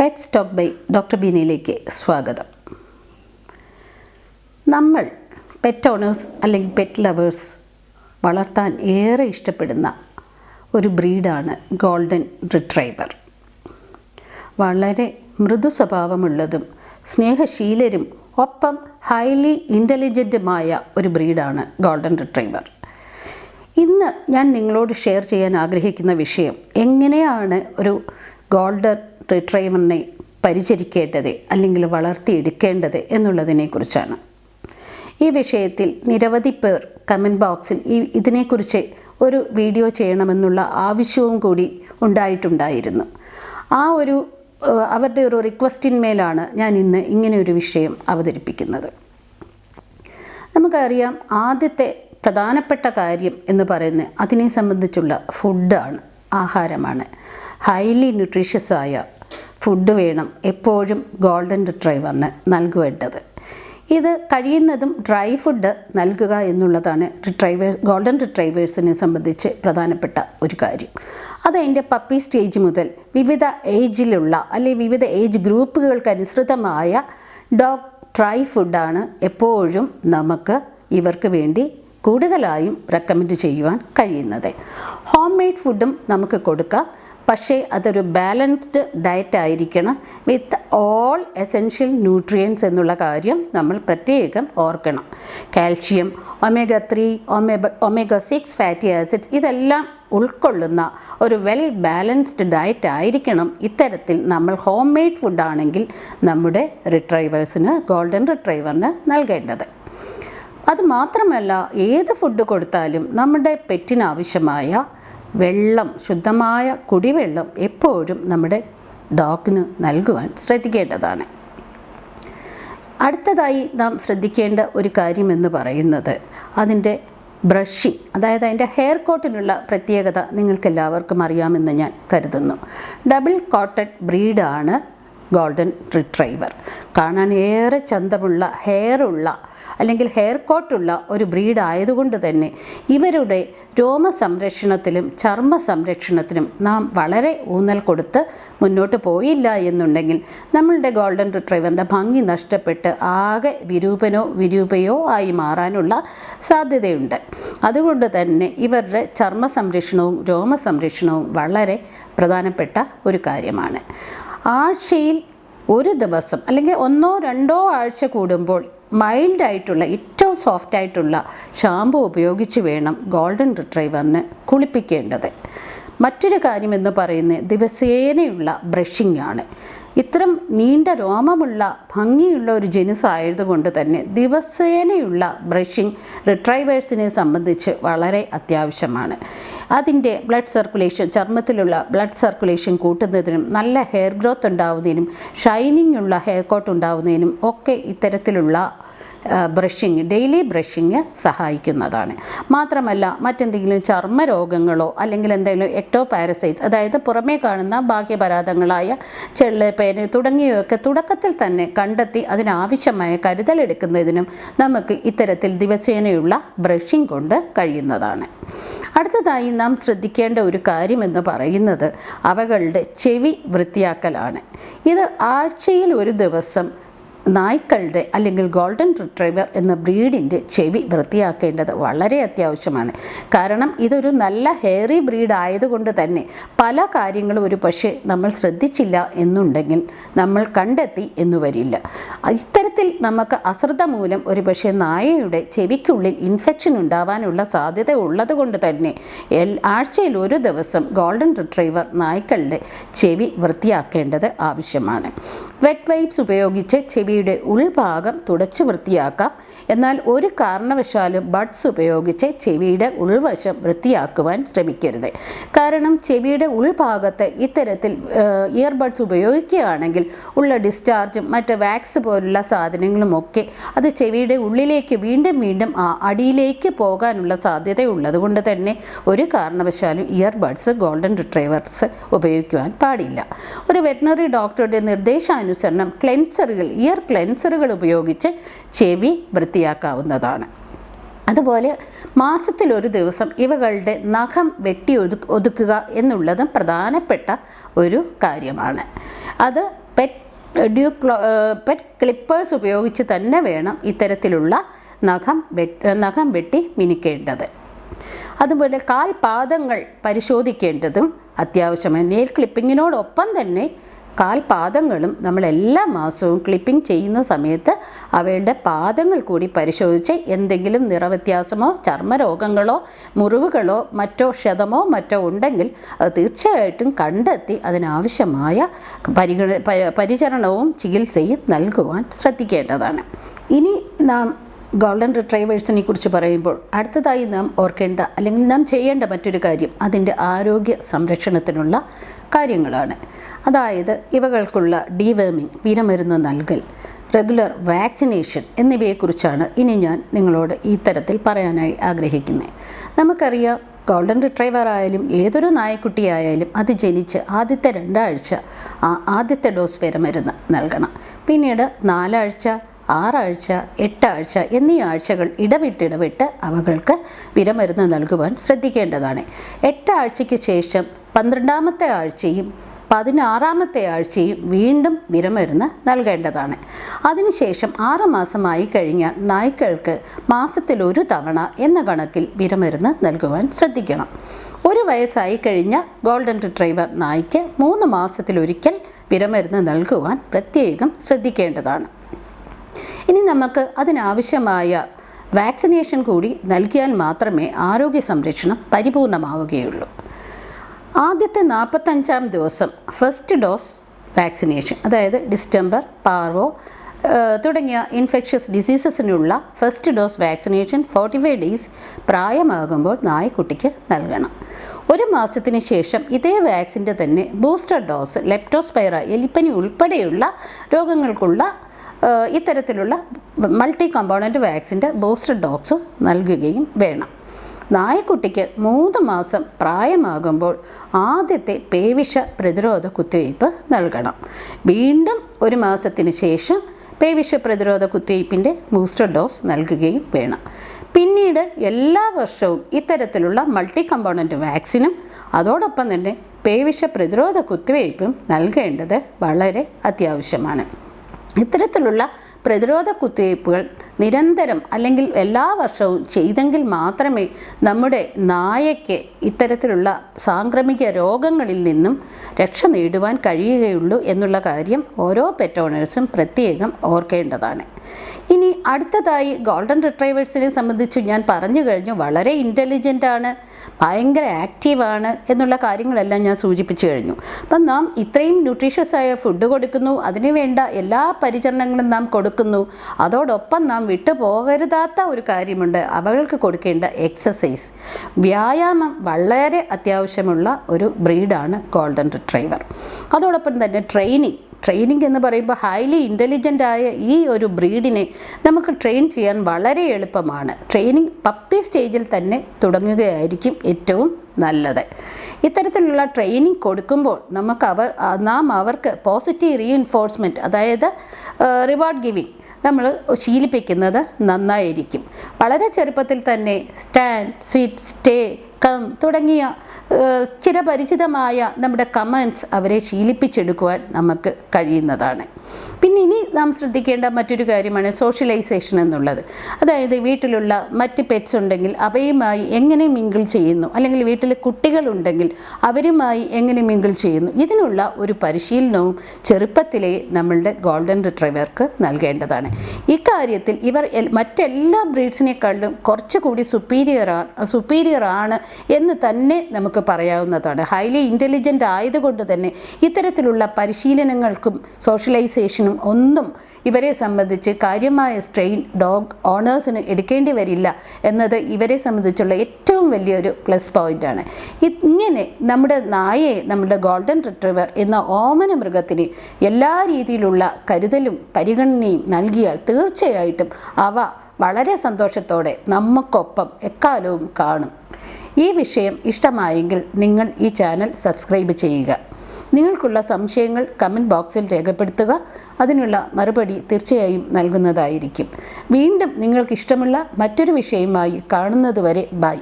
Pet stock by doctor ബീനയിലേക്ക് സ്വാഗതം. നമ്മൾ പെറ്റ് ഓണേഴ്സ് അല്ലെങ്കിൽ പെറ്റ് ലവേഴ്സ് വളർത്താൻ ഏറെ ഇഷ്ടപ്പെടുന്ന ഒരു ബ്രീഡാണ് ഗോൾഡൻ റിട്രൈവർ വളരെ മൃദു സ്വഭാവമുള്ളതും സ്നേഹശീലരും ഒപ്പം ഹൈലി ഇന്റലിജന്റുമായ ഒരു ബ്രീഡാണ് ഗോൾഡൻ റിട്രൈവർ ഇന്ന് ഞാൻ നിങ്ങളോട് ഷെയർ ചെയ്യാൻ ആഗ്രഹിക്കുന്ന വിഷയം എങ്ങനെയാണ് ഒരു ഗോൾഡൻ റിട്രൈവറിനെ പരിചരിക്കേണ്ടത് അല്ലെങ്കിൽ വളർത്തിയെടുക്കേണ്ടത് എന്നുള്ളതിനെക്കുറിച്ചാണ്. ഈ വിഷയത്തിൽ നിരവധി പേർ കമന്റ് ബോക്സിൽ ഈ ഇതിനെക്കുറിച്ച് ഒരു വീഡിയോ ചെയ്യണമെന്നുള്ള ആവശ്യവും കൂടി ഉണ്ടായിട്ടുണ്ടായിരുന്നു. ആ ഒരു അവരുടെ ഒരു റിക്വസ്റ്റിന്മേലാണ് ഞാൻ ഇന്ന് ഇങ്ങനെ ഒരു വിഷയം അവതരിപ്പിക്കുന്നത്. നമുക്കറിയാം ആദ്യത്തെ പ്രധാനപ്പെട്ട കാര്യം എന്ന് പറയുന്നത് അതിനെ സംബന്ധിച്ചുള്ള ഫുഡാണ് ആഹാരമാണ്. ഹൈലി ന്യൂട്രീഷ്യസായ ഫുഡ് വേണം. എപ്പോഴും ഗോൾഡൻ റിട്രൈവറിന് നൽകേണ്ടത്. ഇത് കഴിയുന്നതും ഡ്രൈ ഫുഡ് നൽകുക എന്നുള്ളതാണ് റിട്രൈവർ ഗോൾഡൻ റിട്രൈവേഴ്സിനെ സംബന്ധിച്ച് പ്രധാനപ്പെട്ട ഒരു കാര്യം. അത് അതിന്റെ പപ്പി സ്റ്റേജ് മുതൽ വിവിധ ഏജിലുള്ള അല്ലെങ്കിൽ വിവിധ ഏജ് ഗ്രൂപ്പുകൾക്ക് അനുസൃതമായ ഡോഗ് ഡ്രൈ ഫുഡാണ് എപ്പോഴും നമുക്ക് ഇവർക്ക് വേണ്ടി കൂടുതലായും റെക്കമെൻഡ് ചെയ്യുവാൻ കഴിയുന്നത്. ഹോം മെയ്ഡ് ഫുഡും നമുക്ക് കൊടുക്കാം. പക്ഷേ അതൊരു ബാലൻസ്ഡ് ഡയറ്റ് ആയിരിക്കണം. വിത്ത് ഓൾ എസെൻഷ്യൽ ന്യൂട്രിയൻസ് എന്നുള്ള കാര്യം നമ്മൾ പ്രത്യേകം ഓർക്കണം. Calcium omega three omega omega six fatty acids ഇതെല്ലാം ഉൾക്കൊള്ളുന്ന ഒരു വെൽ ബാലൻസ്ഡ് ഡയറ്റ് ആയിരിക്കണം. ഇത്തരത്തിൽ നമ്മൾ ഹോം മെയ്ഡ് ഫുഡാണെങ്കിൽ നമ്മുടെ റിട്രൈവേഴ്സിന് ഗോൾഡൻ റിട്രൈവറിന് നൽകേണ്ടത്. അത് മാത്രമല്ല ഏത് ഫുഡ് കൊടുത്താലും നമ്മുടെ പെറ്റിനാവശ്യമായ വെള്ളം ശുദ്ധമായ കുടിവെള്ളം എപ്പോഴും നമ്മുടെ ഡോഗിന് നൽകുവാൻ ശ്രദ്ധിക്കേണ്ടതാണ്. അടുത്തതായി നാം ശ്രദ്ധിക്കേണ്ട ഒരു കാര്യമെന്ന് പറയുന്നത് അതിന്റെ ബ്രഷിങ് അതായത് അതിന്റെ ഹെയർ കോട്ടിനുള്ള പ്രത്യേകത നിങ്ങൾക്കെല്ലാവർക്കും അറിയാമെന്ന് ഞാൻ കരുതുന്നു. ഡബിൾ കോട്ടഡ് ബ്രീഡാണ് ഗോൾഡൻ റിട്രൈവർ. കാണാൻ ഏറെ ചന്തമുള്ള ഹെയറുള്ള അല്ലെങ്കിൽ ഹെയർ കോട്ടുള്ള ഒരു ബ്രീഡ് ആയതുകൊണ്ട് തന്നെ ഇവരുടെ രോമ സംരക്ഷണത്തിലും ചർമ്മ സംരക്ഷണത്തിലും നാം വളരെ ഊന്നൽ കൊടുത്ത് മുന്നോട്ട് പോയില്ല എന്നുണ്ടെങ്കിൽ നമ്മളുടെ ഗോൾഡൻ റിട്രൈവറിന്റെ ഭംഗി നഷ്ടപ്പെട്ട് ആകെ വിരൂപനോ വിരൂപയോ ആയി മാറാനുള്ള സാധ്യതയുണ്ട്. അതുകൊണ്ട് തന്നെ ഇവരുടെ ചർമ്മ സംരക്ഷണവും രോമ സംരക്ഷണവും വളരെ പ്രധാനപ്പെട്ട ഒരു കാര്യമാണ്. ആഴ്ചയിൽ ഒരു ദിവസം അല്ലെങ്കിൽ ഒന്നോ രണ്ടോ ആഴ്ച കൂടുമ്പോൾ മൈൽഡ് ആയിട്ടുള്ള ഏറ്റവും സോഫ്റ്റ് ആയിട്ടുള്ള ഷാമ്പു ഉപയോഗിച്ച് വേണം ഗോൾഡൻ റിട്രൈവറിന് കുളിപ്പിക്കേണ്ടത്. മറ്റൊരു കാര്യമെന്ന് പറയുന്നത് ദിവസേനയുള്ള ബ്രഷിംഗ് ആണ് ഇത്തരം നീണ്ട രോമമുള്ള ഭംഗിയുള്ള ഒരു ജനുസ് ആയതുകൊണ്ട് തന്നെ ദിവസേനയുള്ള ബ്രഷിംഗ് റിട്രൈവേഴ്സിനെ സംബന്ധിച്ച് വളരെ അത്യാവശ്യമാണ്. അതിന്റെ ബ്ലഡ് സർക്കുലേഷൻ ചർമ്മത്തിലുള്ള ബ്ലഡ് സർക്കുലേഷൻ കൂട്ടുന്നതിനും നല്ല ഹെയർ ഗ്രോത്ത് ഉണ്ടാവുന്നതിനും ഷൈനിങ് ഉള്ള ഹെയർ കോട്ട് ഉണ്ടാവുന്നതിനും ഒക്കെ ഇത്തരത്തിലുള്ള ബ്രഷിങ് ഡെയിലി ബ്രഷിങ് സഹായിക്കുന്നതാണ്. മാത്രമല്ല മറ്റെന്തെങ്കിലും ചർമ്മ രോഗങ്ങളോ അല്ലെങ്കിൽ എന്തെങ്കിലും എക്ടോ പാരസൈറ്റ്സ് അതായത് പുറമേ കാണുന്ന ബാഹ്യപരാധങ്ങളായ ചെള്ള് പേന് തുടങ്ങിയവയൊക്കെ തുടക്കത്തിൽ തന്നെ കണ്ടെത്തി അതിനാവശ്യമായ കരുതലെടുക്കുന്നതിനും നമുക്ക് ഇത്തരത്തിൽ ദിവസേനയുള്ള ബ്രഷിംഗ് കൊണ്ട് കഴിയുന്നതാണ്. അടുത്തതായി നാം ശ്രദ്ധിക്കേണ്ട ഒരു കാര്യമെന്ന് പറയുന്നത് അവകളുടെ ചെവി വൃത്തിയാക്കലാണ്. ഇത് ആഴ്ചയിൽ ഒരു ദിവസം നായ്ക്കളുടെ അല്ലെങ്കിൽ ഗോൾഡൻ റിട്രൈവർ എന്ന ബ്രീഡിന്റെ ചെവി വൃത്തിയാക്കേണ്ടത് വളരെ അത്യാവശ്യമാണ്. കാരണം ഇതൊരു നല്ല ഹെയറി ബ്രീഡ് ആയതുകൊണ്ട് തന്നെ പല കാര്യങ്ങളും ഒരു പക്ഷേ നമ്മൾ ശ്രദ്ധിച്ചില്ല എന്നുണ്ടെങ്കിൽ നമ്മൾ കണ്ടെത്തി എന്നു വരില്ല. ഇത്തരത്തിൽ നമുക്ക് അശ്രദ്ധ മൂലം ഒരു പക്ഷേ നായയുടെ ചെവിക്കുള്ളിൽ ഇൻഫെക്ഷൻ ഉണ്ടാവാനുള്ള സാധ്യത ഉള്ളതുകൊണ്ട് തന്നെ ആഴ്ചയിൽ ഒരു ദിവസം ഗോൾഡൻ റിട്രൈവർ നായ്ക്കളുടെ ചെവി വൃത്തിയാക്കേണ്ടത് ആവശ്യമാണ്. വെറ്റ് വൈപ്സ് ഉപയോഗിച്ച് ചെവിയുടെ ഉൾഭാഗം തുടച്ചു വൃത്തിയാക്കാം. എന്നാൽ ഒരു കാരണവശാലും ബഡ്സ് ഉപയോഗിച്ച് ചെവിയുടെ ഉൾവശം വൃത്തിയാക്കുവാൻ ശ്രമിക്കരുത്. കാരണം ചെവിയുടെ ഉൾഭാഗത്ത് ഇത്തരത്തിൽ ഇയർബഡ്സ് ഉപയോഗിക്കുകയാണെങ്കിൽ ഉള്ള ഡിസ്ചാർജും മറ്റ് വാക്സ് പോലുള്ള സാധനങ്ങളുമൊക്കെ അത് ചെവിയുടെ ഉള്ളിലേക്ക് വീണ്ടും വീണ്ടും അടിയിലേക്ക് പോകാനുള്ള സാധ്യത ഉള്ളതുകൊണ്ട് തന്നെ ഒരു കാരണവശാലും ഇയർബഡ്സ് ഗോൾഡൻ റിട്രൈവേഴ്സ് ഉപയോഗിക്കുവാൻ പാടില്ല. ഒരു വെറ്റിനറി ഡോക്ടറുടെ നിർദ്ദേശാനുസരണം ക്ലെൻസറുകൾ ഇയർ ക്ലെൻസറുകൾ ഉപയോഗിച്ച് ചെവി വൃത്തിയാക്കാവുന്നതാണ്. അതുപോലെ മാസത്തിൽ ഒരു ദിവസം ഇവകളുടെ നഖം വെട്ടി ഒതു ഒതുക്കുക എന്നുള്ളതും പ്രധാനപ്പെട്ട ഒരു കാര്യമാണ്. അത് പെറ്റ് ഡ്യൂ പെറ്റ് ക്ലിപ്പേഴ്സ് ഉപയോഗിച്ച് തന്നെ വേണം ഇത്തരത്തിലുള്ള നഖം വെട്ട് നഖം വെട്ടി മിനിക്കേണ്ടത്. അതുപോലെ കാൽപാദങ്ങൾ പരിശോധിക്കേണ്ടതും അത്യാവശ്യമാണ്. നെയിൽ ക്ലിപ്പിങ്ങിനോടൊപ്പം തന്നെ കാൽപാദങ്ങളും നമ്മൾ എല്ലാ മാസവും ക്ലിപ്പിംഗ് ചെയ്യുന്ന സമയത്ത് അവയുടെ പാദങ്ങൾ കൂടി പരിശോധിച്ച് എന്തെങ്കിലും നിറവ്യത്യാസമോ ചർമ്മരോഗങ്ങളോ മുറിവുകളോ മറ്റോ ക്ഷതമോ മറ്റോ ഉണ്ടെങ്കിൽ അത് തീർച്ചയായിട്ടും കണ്ടെത്തി അതിനാവശ്യമായ പരിഗണ പരിചരണവും ചികിത്സയും നൽകുവാൻ ശ്രദ്ധിക്കേണ്ടതാണ്. ഇനി നാം ഗോൾഡൻ റിട്രൈവേഴ്സിനെ കുറിച്ച് പറയുമ്പോൾ അടുത്തതായി നാം ഓർക്കേണ്ട അല്ലെങ്കിൽ നാം ചെയ്യേണ്ട മറ്റൊരു കാര്യം അതിന്റെ ആരോഗ്യ സംരക്ഷണത്തിനുള്ള കാര്യങ്ങളാണ്. അതായത് ഇവകൾക്കുള്ള ഡീവേമിംഗ് വിരമരുന്ന് നൽകൽ റെഗുലർ വാക്സിനേഷൻ എന്നിവയെക്കുറിച്ചാണ് ഇനി ഞാൻ നിങ്ങളോട് ഈ തരത്തിൽ പറയാനായി ആഗ്രഹിക്കുന്നത്. നമുക്കറിയാം ഗോൾഡൻ റിട്രൈവർ ആയാലും ഏതൊരു നായക്കുട്ടിയായാലും അത് ജനിച്ച് ആദ്യത്തെ രണ്ടാഴ്ച ആ ആദ്യത്തെ ഡോസ് വരെ മരുന്ന് നൽകണം. പിന്നീട് നാലാഴ്ച ആറാഴ്ച എട്ടാഴ്ച എന്നീ ആഴ്ചകൾ ഇടവിട്ടിടവിട്ട് അവകൾക്ക് വിരമരുന്ന് നൽകുവാൻ ശ്രദ്ധിക്കേണ്ടതാണ്. എട്ടാഴ്ചയ്ക്ക് ശേഷം പന്ത്രണ്ടാമത്തെ ആഴ്ചയും പതിനാറാമത്തെ ആഴ്ചയും വീണ്ടും വിരമരുന്ന് നൽകേണ്ടതാണ്. അതിനുശേഷം ആറ് മാസമായി കഴിഞ്ഞാൽ നായ്ക്കൾക്ക് മാസത്തിൽ ഒരു തവണ എന്ന കണക്കിൽ വിരമരുന്ന് നൽകുവാൻ ശ്രദ്ധിക്കണം. ഒരു വയസ്സായി കഴിഞ്ഞ ഗോൾഡൻ റിട്രൈവർ നായ്ക്ക് മൂന്ന് മാസത്തിലൊരിക്കൽ വിരമരുന്ന് നൽകുവാൻ പ്രത്യേകം ശ്രദ്ധിക്കേണ്ടതാണ്. ഇനി നമുക്ക് അതിനാവശ്യമായ വാക്സിനേഷൻ കൂടി നൽകിയാൽ മാത്രമേ ആരോഗ്യ സംരക്ഷണം പരിപൂർണമാവുകയുള്ളൂ. ആദ്യത്തെ നാൽപ്പത്തഞ്ചാം ദിവസം ഫസ്റ്റ് ഡോസ് വാക്സിനേഷൻ അതായത് ഡിസ്റ്റംബർ പാർവോ തുടങ്ങിയ infectious ഡിസീസസിനുള്ള first dose vaccination forty five days പ്രായമാകുമ്പോൾ നായ്ക്കുട്ടിക്ക് നൽകണം. ഒരു മാസത്തിന് ശേഷം ഇതേ വാക്സിന്റെ തന്നെ ബൂസ്റ്റർ ഡോസ് ലെപ്റ്റോസ്പൈറ എലിപ്പനി ഉൾപ്പെടെയുള്ള രോഗങ്ങൾക്കുള്ള ഇത്തരത്തിലുള്ള മൾട്ടി കമ്പോണന്റ് വാക്സിന്റെ ബൂസ്റ്റർ ഡോസ് നൽകുകയും വേണം. നായക്കുട്ടിക്ക് മൂന്ന് മാസം പ്രായമാകുമ്പോൾ ആദ്യത്തെ പേവിഷ പ്രതിരോധ കുത്തിവയ്പ് നൽകണം. വീണ്ടും ഒരു മാസത്തിന് ശേഷം പേവിഷ പ്രതിരോധ കുത്തിവയ്പ്പിന്റെ ബൂസ്റ്റർ ഡോസ് നൽകുകയും വേണം. പിന്നീട് എല്ലാ വർഷവും ഇത്തരത്തിലുള്ള മൾട്ടി കമ്പോണന്റ് വാക്സിനും അതോടൊപ്പം തന്നെ പേവിഷ പ്രതിരോധ കുത്തിവയ്പ്പും നൽകേണ്ടത് വളരെ അത്യാവശ്യമാണ്. ഇത്തരത്തിലുള്ള പ്രതിരോധ കുത്തിവയ്പ്പുകൾ നിരന്തരം അല്ലെങ്കിൽ എല്ലാ വർഷവും ചെയ്തെങ്കിൽ മാത്രമേ നമ്മുടെ നായയ്ക്ക് ഇത്തരത്തിലുള്ള സാംക്രമിക രോഗങ്ങളിൽ നിന്നും രക്ഷ നേടുവാൻ കഴിയുകയുള്ളൂ എന്നുള്ള കാര്യം ഓരോ പെറ്റ് ഓണേഴ്സും പ്രത്യേകം ഓർക്കേണ്ടതാണ്. ഇനി അടുത്തതായി ഗോൾഡൻ റിട്രൈവേഴ്സിനെ സംബന്ധിച്ച് ഞാൻ പറഞ്ഞു കഴിഞ്ഞു. വളരെ ഇന്റലിജന്റ് ആണ്. ഭയങ്കര ആക്റ്റീവാണ് എന്നുള്ള കാര്യങ്ങളെല്ലാം ഞാൻ സൂചിപ്പിച്ചു കഴിഞ്ഞു. അപ്പം നാം ഇത്രയും ന്യൂട്രീഷ്യസ് ആയ ഫുഡ് കൊടുക്കുന്നു അതിന് വേണ്ട എല്ലാ പരിചരണങ്ങളും നാം കൊടുക്കുന്നു. അതോടൊപ്പം നാം വിട്ടു പോകരുതാത്ത ഒരു കാര്യമുണ്ട് അവൾക്ക് കൊടുക്കേണ്ട എക്സസൈസ് വ്യായാമം വളരെ അത്യാവശ്യമുള്ള ഒരു ബ്രീഡാണ് ഗോൾഡൻ റിട്രൈവർ അതോടൊപ്പം തന്നെ ട്രെയിനിങ് ട്രെയിനിങ് എന്ന് പറയുമ്പോൾ ഹൈലി ഇന്റലിജന്റ് ആയ ഈ ഒരു ബ്രീഡിനെ നമുക്ക് ട്രെയിൻ ചെയ്യാൻ വളരെ എളുപ്പമാണ്. ട്രെയിനിങ് പപ്പി സ്റ്റേജിൽ തന്നെ തുടങ്ങുകയായിരിക്കും ഏറ്റവും നല്ലത്. ഇത്തരത്തിലുള്ള ട്രെയിനിങ് കൊടുക്കുമ്പോൾ നമുക്ക് അവർ നാം അവർക്ക് പോസിറ്റീവ് റീഇൻഫോഴ്സ്മെന്റ് അതായത് റിവാർഡ് ഗിവിങ് നമ്മൾ ശീലിപ്പിക്കുന്നത് നന്നായിരിക്കും. വളരെ ചെറുപ്പത്തിൽ തന്നെ സ്റ്റാൻഡ് സിറ്റ് സ്റ്റേ തുടങ്ങിയ ചിരപരിചിതമായ നമ്മുടെ കമൻസ് അവരെ ശീലിപ്പിച്ചെടുക്കുവാൻ നമുക്ക് കഴിയുന്നതാണ്. പിന്നെ ഇനി നാം ശ്രദ്ധിക്കേണ്ട മറ്റൊരു കാര്യമാണ് സോഷ്യലൈസേഷൻ എന്നുള്ളത്. അതായത് വീട്ടിലുള്ള മറ്റ് പെറ്റ്സ് ഉണ്ടെങ്കിൽ അവയുമായി എങ്ങനെ മിങ്കിൾ ചെയ്യുന്നു? അല്ലെങ്കിൽ വീട്ടിൽ കുട്ടികളുണ്ടെങ്കിൽ അവരുമായി എങ്ങനെ മിങ്കിൾ ചെയ്യുന്നു? ഇതിനുള്ള ഒരു പരിശീലനവും ചെറുപ്പത്തിലെ നമ്മളുടെ ഗോൾഡൻ റിട്രൈവർക്ക് നൽകേണ്ടതാണ്. ഇക്കാര്യത്തിൽ ഇവർ മറ്റെല്ലാ ബ്രീഡ്സിനേക്കാളും കുറച്ചുകൂടി സുപ്പീരിയർ സുപ്പീരിയർ ആണ് എന്ന് തന്നെ നമുക്ക് പറയാവുന്നതാണ്. ഹൈലി ഇന്റലിജന്റ് ആയതുകൊണ്ട് തന്നെ ഇത്തരത്തിലുള്ള പരിശീലനങ്ങൾക്കും സോഷ്യലൈസേഷനും ഒന്നും ഇവരെ സംബന്ധിച്ച് കാര്യമായ സ്ട്രെയിൻ ഡോഗ് ഓണേഴ്സിന് എടുക്കേണ്ടി വരില്ല എന്നത് ഇവരെ സംബന്ധിച്ചുള്ള ഏറ്റവും വലിയൊരു പ്ലസ് പോയിന്റാണ് ഇങ്ങനെ നമ്മുടെ നായയെ നമ്മുടെ ഗോൾഡൻ റിട്രീവർ എന്ന ഓമന മൃഗത്തിന് എല്ലാ രീതിയിലുള്ള കരുതലും പരിഗണനയും നൽകിയാൽ തീർച്ചയായിട്ടും അവ വളരെ സന്തോഷത്തോടെ നമുക്കൊപ്പം എക്കാലവും കാണും. ഈ വിഷയം ഇഷ്ടമായെങ്കിൽ നിങ്ങൾ ഈ ചാനൽ സബ്സ്ക്രൈബ് ചെയ്യുക. നിങ്ങൾക്കുള്ള സംശയങ്ങൾ കമന്റ് ബോക്സിൽ രേഖപ്പെടുത്തുക. അതിനുള്ള മറുപടി തീർച്ചയായും നൽകുന്നതായിരിക്കും. വീണ്ടും നിങ്ങൾക്കിഷ്ടമുള്ള മറ്റൊരു വിഷയമായി കാണുന്നതുവരെ ബൈ